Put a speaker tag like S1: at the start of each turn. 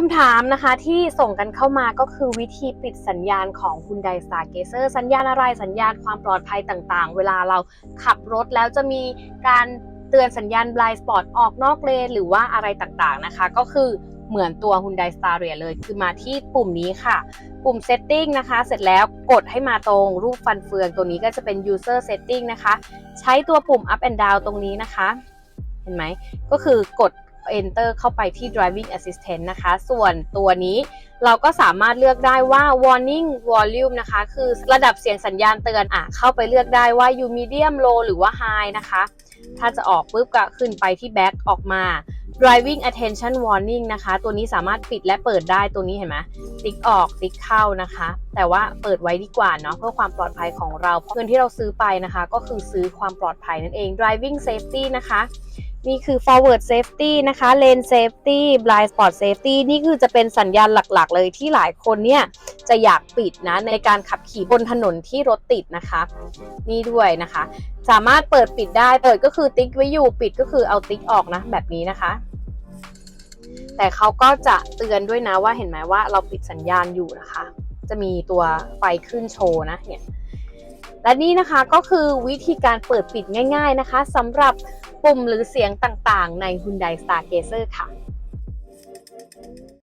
S1: คำถามนะคะที่ส่งกันเข้ามาก็คือวิธีปิดสัญญาณของ Hyundai Stargazer สัญญาณอะไรสัญญาณความปลอดภัยต่างๆ เวลาเราขับรถแล้วจะมีการเตือนสัญญาณ blind spot ออกนอกเลนหรือว่าอะไรต่างๆนะคะ ก็คือเหมือนตัว Hyundai Staria เลย คือมาที่ปุ่มนี้ค่ะ ปุ่ม setting นะคะ เสร็จแล้วกดให้มาตรงรูปฟันเฟืองตัวนี้ก็จะเป็น user setting นะคะ ใช้ตัวปุ่ม up and down ตรงนี้นะคะ เห็นไหม ก็คือกด enter เข้าไปที่ driving assistant นะคะ ส่วนตัวนี้เราก็สามารถเลือกได้ว่า warning volume นะคะ คือระดับเสียงสัญญาณเตือนอะเข้าไปเลือกได้ว่า you medium low หรือว่า high นะคะ ถ้าจะออกปุ๊บก็ขึ้นไปที่ back ออกมา driving attention warning นะคะ ตัวนี้สามารถปิดและเปิดได้ตัวนี้เห็นไหมติ๊กออกติ๊กเข้านะคะ แต่ว่าเปิดไว้ดีกว่าเนาะเพื่อความปลอดภัยของเราเพราะเงินที่เราซื้อไปนะคะ ก็คือซื้อความปลอดภัยนั่นเอง driving safety นะคะ นี่คือ forward safety นะคะ lane safety blind spot safety นี่คือจะเป็นสัญญาณหลักๆ เลยที่หลายคนเนี่ยจะอยากปิดนะในการขับขี่บนถนนที่รถติดนะคะ นี่ด้วยนะคะ สามารถเปิดปิดได้ เปิดก็คือติ๊กไว้อยู่ ปิดก็คือเอาติ๊กออกนะแบบนี้นะคะ แต่เขาก็จะเตือนด้วยนะว่าเห็นไหมว่าเราปิดสัญญาณอยู่นะคะ จะมีตัวไฟขึ้นโชว์นะเนี่ย และนี่นะคะก็คือวิธีการเปิดปิดง่าย ๆนะคะสำหรับปุ่มหรือเสียงต่างๆ ใน Hyundai Stargazer ค่ะ